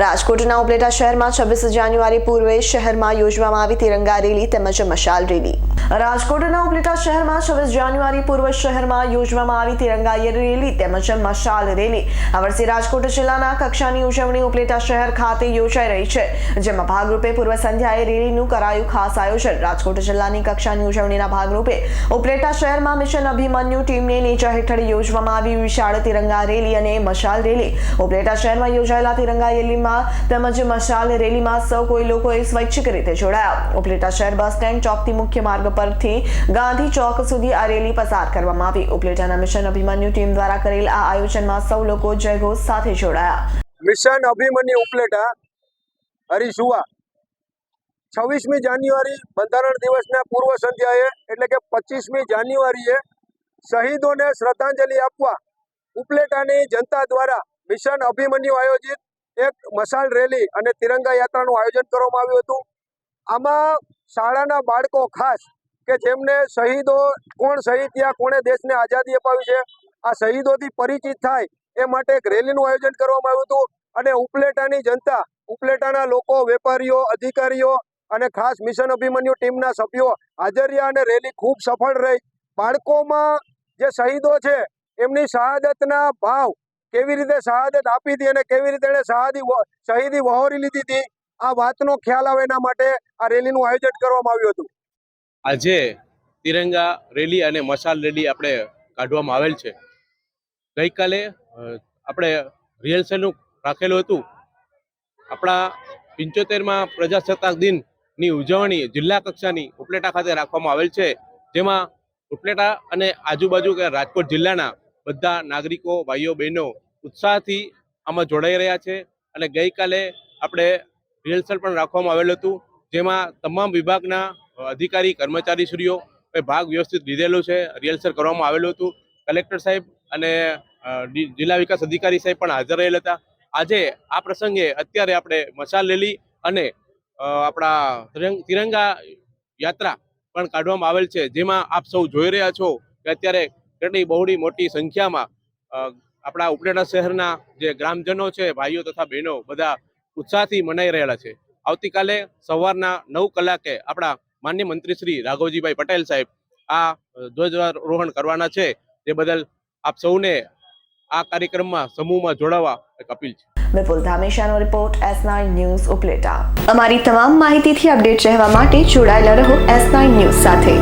રાજકોટના ઉપલેટા શહેરમાં છવ્વીસ જાન્યુઆરી પૂર્વે શહેરમાં યોજવામાં આવી તિરંગા રેલી તેમજ મશાલ રેલી. રાજકોટના ઉપલેટા શહેરમાં છવ્વીસ જાન્યુઆરી પૂર્વ શહેરમાં યોજવામાં આવી તિરંગા રેલી તેમજ મશાલ રેલી. આ વર્ષે રાજકોટ જિલ્લાના કક્ષાની ઉજવણી ઉપલેટા શહેર ખાતે યોજાઈ રહી છે, જેમાં ભાગરૂપે પૂર્વ સંધ્યાએ રેલીનું કરાયું ખાસ આયોજન. રાજકોટ જિલ્લાની કક્ષાની ઉજવણીના ભાગરૂપે ઉપલેટા શહેરમાં મિશન અભિમન્યુ ટીમને નીચા હેઠળ યોજવામાં આવી વિશાળ તિરંગા રેલી અને મશાલ રેલી. ઉપલેટા શહેરમાં યોજાયેલા તિરંગા રેલીમાં તેમજ મશાલ રેલીમાં સૌ કોઈ લોકોએ સ્વૈચ્છિક રીતે જોડાયા. ઉપલેટા શહેર બસ સ્ટેન્ડ ચોકથી મુખ્ય માર્ગ પરથી ગાંધી ચોક સુધી આ રેલી પસાર કરવામાં આવી. ઉપલેટાના મિશન અભિમન્યુ ટીમ દ્વારા કરેલ આ આયોજનમાં સૌ લોકો જયઘોષ સાથે જોડાયા. મિશન અભિમન્યુ ઉપલેટા હરીશુવા છવ્વીસમી જાન્યુઆરી બંધારણ દિવસના પૂર્વ સંધ્યાએ, એટલે કે પચીસમી જાન્યુઆરીએ શહીદોને શ્રદ્ધાંજલિ આપવા ઉપલેટાની જનતા દ્વારા મિશન અભિમન્યુ આયોજિત એક મશાલ રેલી અને તિરંગા યાત્રાનું આયોજન કરવામાં આવ્યું હતું. આમાં શાળાના બાળકો ખાસ કે જેમને શહીદો, કોણ શહીદ થયા, કોણે દેશને આઝાદી અપાવી છે, આ શહીદોથી પરિચિત થાય એ માટે એક રેલીનું આયોજન કરવામાં આવ્યું હતું અને ઉપલેટાની જનતા, ઉપલેટાના લોકો, વેપારીઓ, અધિકારીઓ અને ખાસ મિશન અભિમન્યુ ટીમના સભ્યો હાજર રહ્યા અને રેલી ખૂબ સફળ રહી. બાળકોમાં જે શહીદો છે, એમની શહાદતના ભાવ કેવી રીતે શહાદત આપી હતી અને કેવી રીતે એણે શહાદી શહીદી વહોરી લીધી હતી, આ વાતનો ખ્યાલ આવે એના માટે આ રેલીનું આયોજન કરવામાં આવ્યું હતું. આજે તિરંગા રેલી અને મશાલ રેલી આપણે કાઢવામાં આવેલ છે. ગઈકાલે આપણે રિહર્સલનું રાખેલું હતું. આપણા પંચોતેરમાં પ્રજાસત્તાક દિનની ઉજવણી જિલ્લા કક્ષાની ઉપલેટા ખાતે રાખવામાં આવેલ છે. જેમાં ઉપલેટા અને આજુબાજુ કે રાજકોટ જિલ્લાના બધા નાગરિકો, ભાઈઓ, બહેનો ઉત્સાહથી આમાં જોડાઈ રહ્યા છે અને ગઈકાલે આપણે રિહર્સલ પણ રાખવામાં આવેલું હતું, જેમાં તમામ વિભાગના અધિકારી, કર્મચારીશ્રીઓ ભાગ વ્યવસ્થિત લીધેલો છે. રિહર્સલ કરવામાં આવેલું હતું. કલેક્ટર સાહેબ અને જિલ્લા વિકાસ અધિકારી સાહેબ પણ હાજર રહેલા હતા. આજે આ પ્રસંગે અત્યારે આપણે મશાલ રેલી અને આપણા તિરંગા યાત્રા પણ કાઢવામાં આવેલ છે, જેમાં આપ સૌ જોઈ રહ્યા છો કે અત્યારે કેટલી બહોળી મોટી સંખ્યામાં આપણા ઉપલેટા શહેરના જે ગ્રામજનો છે, ભાઈઓ તથા બહેનો બધા ઉત્સાહથી મનાઈ રહેલા છે. આવતીકાલે સવારના નવ કલાકે આપણા માન્ય મંત્રી શ્રી રાઘવજીભાઈ પટેલ સાહેબ આ ધ્વજારોહણ કરવાના છે. તે બદલ આપ સૌને આ કાર્યક્રમમાં સમૂહમાં જોડાવા એક અપીલ છે. Vipul ધામેશાનો report S nine news Upleta. અમારી તમામ માહિતીથી અપડેટ રહેવા માટે જોડાયેલા રહો એસ નાઇન ન્યૂઝ સાથે.